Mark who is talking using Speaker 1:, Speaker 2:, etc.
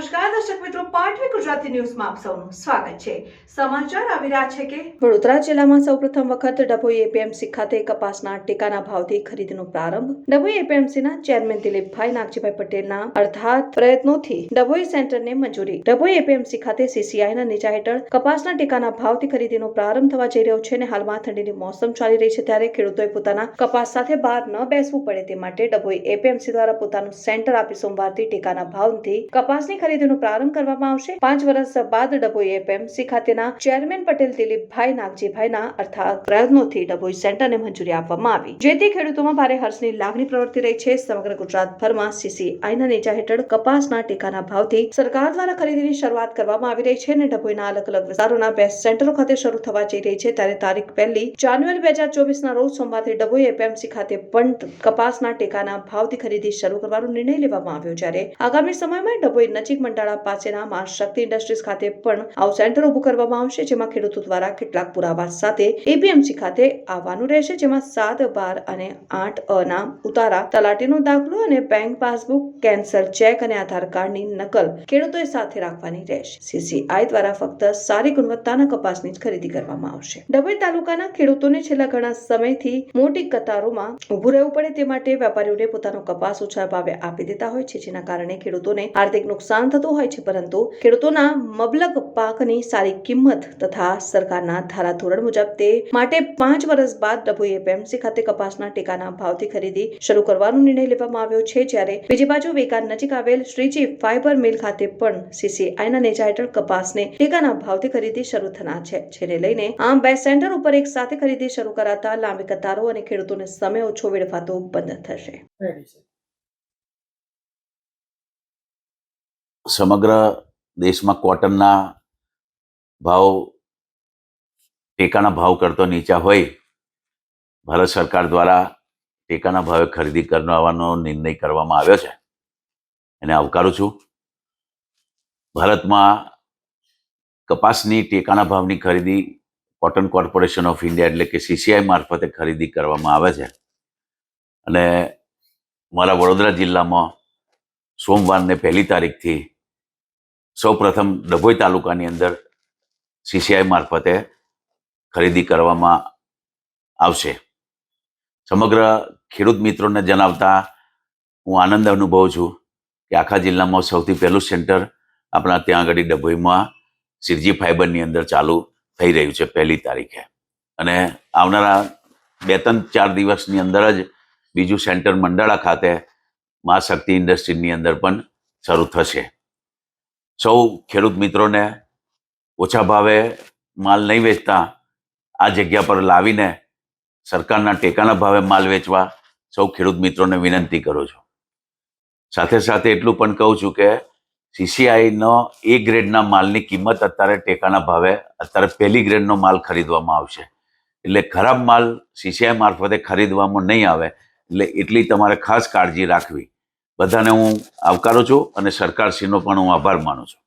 Speaker 1: નમસ્કાર, દર્શક સીસીઆઈના નીચા હેઠળ કપાસના ટેકાના ભાવથી ખરીદીનો પ્રારંભ થવા જઈ રહ્યો છે અને હાલમાં ઠંડીની મોસમ ચાલી રહી છે ત્યારે ખેડૂતોએ પોતાના કપાસ સાથે બહાર ન બેસવું પડે તે માટે ડભોઈ એપીએમસી દ્વારા પોતાનું સેન્ટર આપી સોમવારથી ટેકાના ભાવથી કપાસની ખરીદીનો પ્રારંભ કરવામાં આવશે. પાંચ વર્ષ બાદ ડભોઈ એપીએમસી ખાતેના ચેરમેન પટેલ દિલીપભાઈ નાગજીભાઈના અર્થાત પ્રયત્નોથી ડભોઈ સેન્ટરને મંજૂરી આપવામાં આવી. જેથી ખેડૂતોમાં ભારે હર્ષની લાગણી પ્રવર્તી રહી છે. સમગ્ર ગુજરાતભરમાં સીસીઆઈના નેજા હેઠળ કપાસના ટેકાના ભાવથી સરકાર દ્વારા ખરીદીની શરૂઆત કરવામાં આવી રહી છે અને ડભોઈના અલગ અલગ વિસ્તારોના બે સેન્ટરો ખાતે શરૂ થવા જઈ રહી છે. ત્યારે તારીખ પહેલી જાન્યુઆરી બે હજાર ચોવીસના રોજ સોમવારથી ડભોઈ એપીએમસી ખાતે પણ કપાસના ટેકાના ભાવથી ખરીદી શરૂ કરવાનો નિર્ણય લેવામાં આવ્યો. જ્યારે આગામી સમયમાં ડભોઈ નજીક મંડાળા પાસેના મા શક્તિ ઇન્ડસ્ટ્રીઝ ખાતે પણ આવું સેન્ટર ઉભું કરવામાં આવશે, જેમાં ખેડૂતો દ્વારા કેટલાક પુરાવા સાથે એપીએમસી ખાતે આવવાનું રહેશે, જેમાં સાત, બાર અને આઠ અના ઉતારા, તલાટીનો દાખલો અને બેંક પાસબુક કેન્સલ ચેક અને આધાર કાર્ડની નકલ ખેડૂતોએ સાથે રાખવાની રહેશે. સીસીઆઈ દ્વારા ફક્ત સારી ગુણવત્તાના કપાસની જ ખરીદી કરવામાં આવશે. ડભોઈ તાલુકાના ખેડૂતોને છેલ્લા ઘણા સમયથી મોટી કતારોમાં ઊભું રહેવું પડે તે માટે વેપારીઓને પોતાનો કપાસ ઓછા ભાવે આપી દેતા હોય છે, જેના કારણે ખેડૂતોને આર્થિક નુકસાન થતું હોય છે, પરંતુ ખેડૂતોના મબલક પાકની સારી કિંમત તથા સરકારના ધારાધોરણ મુજબ તે માટે પાંચ વર્ષ બાદ ડબ્લ્યુએપીએમસી ખાતે કપાસના ટેકાના ભાવથી ખરીદી શરૂ કરવાનો નિર્ણય લેવામાં આવ્યો છે, જ્યારે બીજી બાજુ વેકા નજીક આવેલ શ્રીજી ફાઈબર મિલ ખાતે પણ સીસીઆઈના નેજા હેઠળ કપાસને ટેકાના ભાવથી ખરીદી શરૂ થનાર છે, જેને લઈને આમ બે સેન્ટર ઉપર એક સાથે ખરીદી શરૂ કરાતા લાંબી કતારો અને ખેડૂતોને સમય ઓછો વેડફાતો બંધ થશે.
Speaker 2: સમગ્ર દેશમાં કોટનના ભાવ, ટેકાના ભાવ કરતો નીચા હોય, ભારત સરકાર દ્વારા ટેકાના ભાવે ખરીદી કરવાનો નિર્ણય કરવામાં આવ્યો છે. એને આવકારું છું. ભારતમાં કપાસની ટેકાના ભાવની ખરીદી કોટન કોર્પોરેશન ઓફ ઇન્ડિયા એટલે કે સીસીઆઈ મારફતે ખરીદી કરવામાં આવે છે. અને મારા વડોદરા જિલ્લામાં સોમવારને પહેલી તારીખથી સૌ પ્રથમ ડભોઈ તાલુકાની અંદર સીસીઆઈ મારફતે ખરીદી કરવામાં આવશે. સમગ્ર ખેડૂત મિત્રોને જણાવતા હું આનંદ અનુભવું છું કે આખા જિલ્લામાં સૌથી પહેલું સેન્ટર આપણા ત્યાં આગળ ડભોઈમાં સિરજી ફાઈબરની અંદર ચાલુ થઈ રહ્યું છે પહેલી તારીખે. અને આવનારા બે ત્રણ ચાર દિવસની અંદર જ બીજું સેન્ટર મંડળા ખાતે મા શક્તિ ઇન્ડસ્ટ્રીની અંદર પણ શરૂ થશે. સૌ ખેડૂત મિત્રોને ઓછા ભાવે માલ નહીં વેચતા, આ જગ્યા પર લાવીને સરકારના ટેકાના ભાવે માલ વેચવા સૌ ખેડૂત મિત્રોને વિનંતી કરું છું. સાથે સાથે એટલું પણ કહું છું કે સીસીઆઈનો એ ગ્રેડના માલની કિંમત અત્યારે ટેકાના ભાવે, અત્યારે પહેલી ગ્રેડનો માલ ખરીદવામાં આવશે. એટલે ખરાબ માલ સીસીઆઈ મારફતે ખરીદવામાં નહીં આવે, એટલે એટલી તમારે ખાસ કાળજી રાખવી. બધાને હું આવકારું છું અને સરકારશ્રીનો પણ હું આભાર માનું છું.